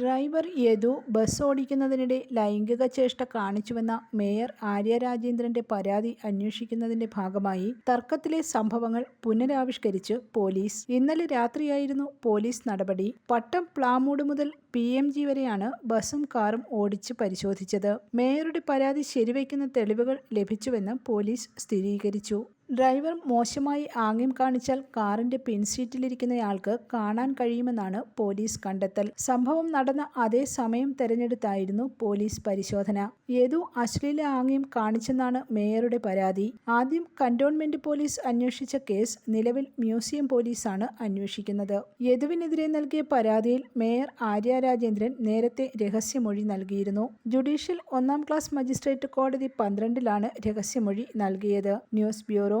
Driver Yadu bus ഓടിക്കുന്നതിനിടെ ലൈംഗിക ചേഷ്ട കാണിച്ചുവെന്ന mayor Arya രാജേന്ദ്രന്റെ പരാതി അന്വേഷിക്കുന്നതിന്റെ ഭാഗമായി തർക്കത്തിലെ സംഭവങ്ങൾ പുനരാവിഷ്കരിച്ച് പോലീസ്. ഇന്നലെ രാത്രിയായിരുന്നു പോലീസ് നടപടി. പട്ടം പ്ലാമൂട് മുതൽ പി എം ജി വരെയാണ് ബസും കാറും ഓടിച്ച് പരിശോധിച്ചത്. മേയറുടെ പരാതി ശരിവയ്ക്കുന്ന തെളിവുകൾ ലഭിച്ചുവെന്ന് പോലീസ് സ്ഥിരീകരിച്ചു. ഡ്രൈവർ മോശമായി ആംഗ്യം കാണിച്ചാൽ കാറിന്റെ പിൻസീറ്റിലിരിക്കുന്നയാൾക്ക് കാണാൻ കഴിയുമെന്നാണ് പോലീസ് കണ്ടെത്തൽ. സംഭവം നടന്ന അതേ സമയം തെരഞ്ഞെടുത്തായിരുന്നു പോലീസ് പരിശോധന. യദു അശ്ലീല ആംഗ്യം കാണിച്ചെന്നാണ് മേയറുടെ പരാതി. ആദ്യം കന്റോൺമെന്റ് പോലീസ് അന്വേഷിച്ച കേസ് നിലവിൽ മ്യൂസിയം പോലീസാണ് അന്വേഷിക്കുന്നത്. യദുവിനെതിരെ നൽകിയ പരാതിയിൽ മേയർ ആര്യ രാജേന്ദ്രൻ നേരത്തെ രഹസ്യമൊഴി നൽകിയിരുന്നു. ജുഡീഷ്യൽ ഒന്നാം ക്ലാസ് മജിസ്ട്രേറ്റ് കോടതി പന്ത്രണ്ടിലാണ് രഹസ്യമൊഴി നൽകിയത്. ന്യൂസ് ബ്യൂറോ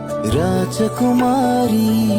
राजकुमारी।